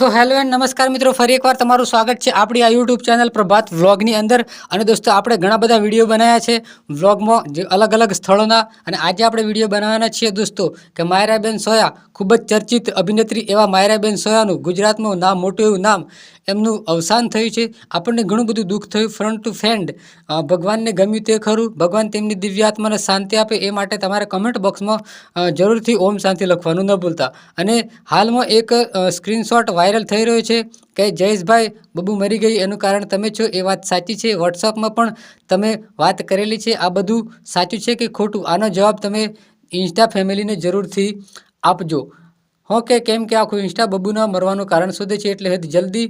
So hello and નમસ્કાર મિત્રો. ફરી એકવાર તમારું સ્વાગત છે આપણી આ યુટ્યુબ ચેનલ પ્રભાત વ્લોગની અંદર. અને દોસ્તો, આપણે ઘણા બધા વીડિયો બનાવ્યા છે વ્લોગમાં જે અલગ અલગ સ્થળોના. અને આજે આપણે વીડિયો બનાવવાના છીએ દોસ્તો, કે માયરાબેન સોયા, ખૂબ જ ચર્ચિત અભિનેત્રી એવા માયરાબેન સોયાનું ગુજરાતમાં નામ, મોટું એવું નામ, એમનું અવસાન થયું છે. આપણને ઘણું બધું દુઃખ થયું ફ્રન્ટ ટુ ફેન્ડ ભગવાનને ગમ્યું તે ખરું. ભગવાન તેમની દિવ્યાત્માને શાંતિ આપે એ માટે તમારે કમેન્ટ બોક્સમાં જરૂરથી ઓમ શાંતિ લખવાનું ન ભૂલતા. અને હાલમાં એક સ્ક્રીનશોટ વાયરલ થઈ રહ્યો છે કે જયેશભાઈ બબુ મરી ગઈ. એનું કારણ તમે છો એ વાત સાચી છે. વોટ્સઅપમાં પણ તમે વાત કરેલી છે. આ બધું સાચું છે કે ખોટું? આનો જવાબ તમે ઇન્સ્ટા ફેમિલીને જરૂરથી આપજો. હો કે કેમ કે આખું ઇન્સ્ટા બબુના મરવાનું કારણ શોધે છે એટલે જલ્દી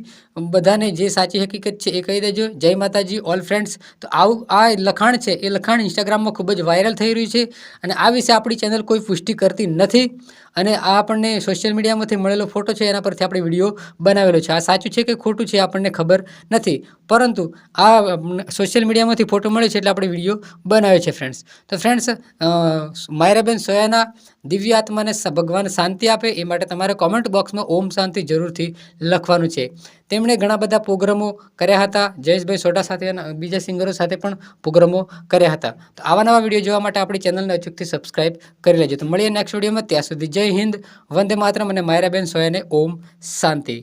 બધાને જે સાચી હકીકત છે એ કહી દેજો. જય માતાજી ઓલ ફ્રેન્ડ્સ તો આવું આ લખાણ છે, એ લખાણ ઇન્સ્ટાગ્રામમાં ખૂબ જ વાયરલ થઈ રહ્યું છે અને આ વિશે આપણી ચેનલ કોઈ પુષ્ટિ કરતી નથી અને આ આપણને સોશિયલ મીડિયામાંથી મળેલો ફોટો છે એના પરથી આપણે વીડિયો બનાવેલો છે. આ સાચું છે કે ખોટું છે આપણને ખબર નથી. પરંતુ આ સોશિયલ મીડિયામાંથી ફોટો મળે છે એટલે આપણે વીડિયો બનાવ્યો છે ફ્રેન્ડ્સ તો ફ્રેન્ડ્સ માયરાબેન સોયાના દિવ્ય આત્માને ભગવાન શાંતિ આપે એ માટે તમારે કોમેન્ટ બોક્સમાં ઓમ શાંતિ જરૂરથી લખવાનું છે. તેમણે ઘણા બધા પ્રોગ્રામો કર્યા હતા. જયેશભાઈ સોઢા સાથે અને બીજા સિંગરો સાથે પણ પ્રોગ્રામો કર્યા હતા. તો આવા નવા વીડિયો જોવા માટે આપણી ચેનલને અચૂકથી સબસ્ક્રાઇબ કરી લેજો. તો મળીએ નેક્સ્ટ વિડીયોમાં. ત્યાં સુધી જય હિન્દ, વંદે માતરમ અને માયરાબેન સોયાને ઓમ શાંતિ.